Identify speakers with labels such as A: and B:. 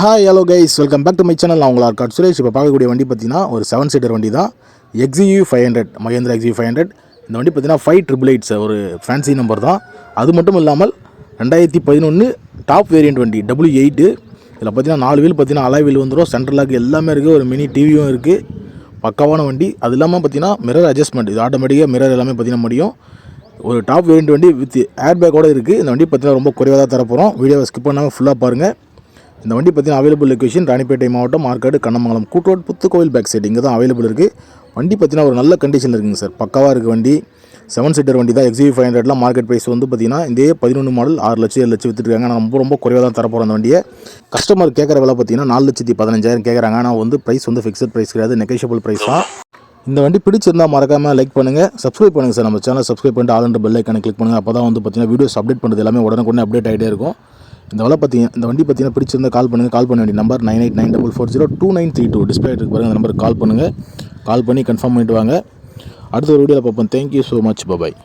A: Hi hello guys welcome back to my channel நான் உங்களா இருக்காட் சுரேஷ் இப்போ பார்க்கக்கூடிய வண்டி பார்த்தீங்கன்னா ஒரு செவன் சீட்டர் வண்டி தான் XUV five hundred Mahindra XUV five hundred இந்த வண்டி பார்த்தீங்கன்னா ஃபைவ் ட்ரிபிள் எயிட்ஸ் ஒரு ஃபேன்சி நம்பர் தான். அது மட்டும் இல்லாமல் ரெண்டாயிரத்தி பதினொன்று டாப் வேரியண்ட் வண்டி டபுள்யூ எயிட்டு இதில் பார்த்தீங்கன்னா நாலு வீல் பார்த்தீங்கன்னா அலாய் வீல் வந்துடும் சென்ட்ரல் லாக் எல்லாமே இருக்குது ஒரு மினி டிவியும் இருக்குது பக்காவான வண்டி. அது இல்லாமல் பார்த்தீங்கன்னா மிரர் அட்ஜஸ்ட்மெண்ட் இது ஆட்டோமேட்டிக்காக மிரர் எல்லாமே பார்த்தீங்கன்னா முடியும். ஒரு டாப் வேரியண்ட் வண்டி வித் ஏர் பேக்கோட இருக்குது இந்த வண்டி பார்த்தீங்கன்னா ரொம்ப குறைவாக தான் தரப்போகிறோம் வீடியோவை ஸ்கிப் பண்ணாமல் ஃபுல்லாக பாருங்கள் இந்த வண்டி பார்த்தீங்கன்னா அவைலபிள் லொக்கேஷன் ராணிப்பேட்டை மாவட்டம் மார்க்காடு கண்ணமங்கலம் கூட்டோட் புத்துக்கோவில் பேக் சைடு இங்கே தான் அவைலபிள் இருக்குது வண்டி பார்த்தீங்கன்னா ஒரு நல்ல கண்டிஷனில் இருக்குங்க சார். பக்காவாக இருக்குது வண்டி. செவன் சீட்டர் வண்டி தான். எக்ஸிவி ஃபைவ் ஹண்ட்ரட்லாம் மார்க்கெட் ப்ரைஸ் வந்து பார்த்தீங்கன்னா இதே பதினொன்று மாடல் ஆறு லட்சம் ஏழு லட்சம் விற்றுருக்காங்க ஆனால் ரொம்ப ரொம்ப குறைவாக தான் தரப்போகிறோம் அந்த வண்டியை. கஸ்டமர் கேட்குற விலை பார்த்தீங்கன்னா நாலு லட்சத்தி பதினஞ்சாயிரம் கேட்குறாங்க ஆனால் வந்து ப்ரைஸ் வந்து ஃபிக்ஸட் ப்ரைஸ் கிடையாது. நெகோஷியபிள் ப்ரைஸ் தான். இந்த வண்டி பிடிச்சிருந்தா மறக்காமல் லைக் பண்ணுங்கள் சப்ஸ்கிரைப் பண்ணுங்கள் சார். நம்ம சேனல் சப்ஸ்கிரைப் பண்ணிட்டு ஆல் பெல் ஐக்கனை கிளிக் பண்ணுங்கள் அப்போ தான் வந்து பார்த்தீங்கன்னா வீடியோஸ் அப்டேட் பண்ணுறது எல்லாமே உடனுக்குடனே அப்டேட் ஆகிட்டே இருக்கும். இந்த வலை பார்த்தீங்க இந்த வண்டி பார்த்தீங்கன்னா பிடிச்சிருந்தால் கால் பண்ணுங்கள் கால் பண்ண வேண்டிய number nine eight nine double four zero two nine three two. Display இருக்கு பாருங்கள் அந்த நம்பருக்கு கால் பண்ணுங்கள் கால் பண்ணி கன்ஃபார்ம் பண்ணிட்டு வாங்க. அடுத்த ஒரு வீடியோவில் பார்ப்போம். Thank you so much bye bye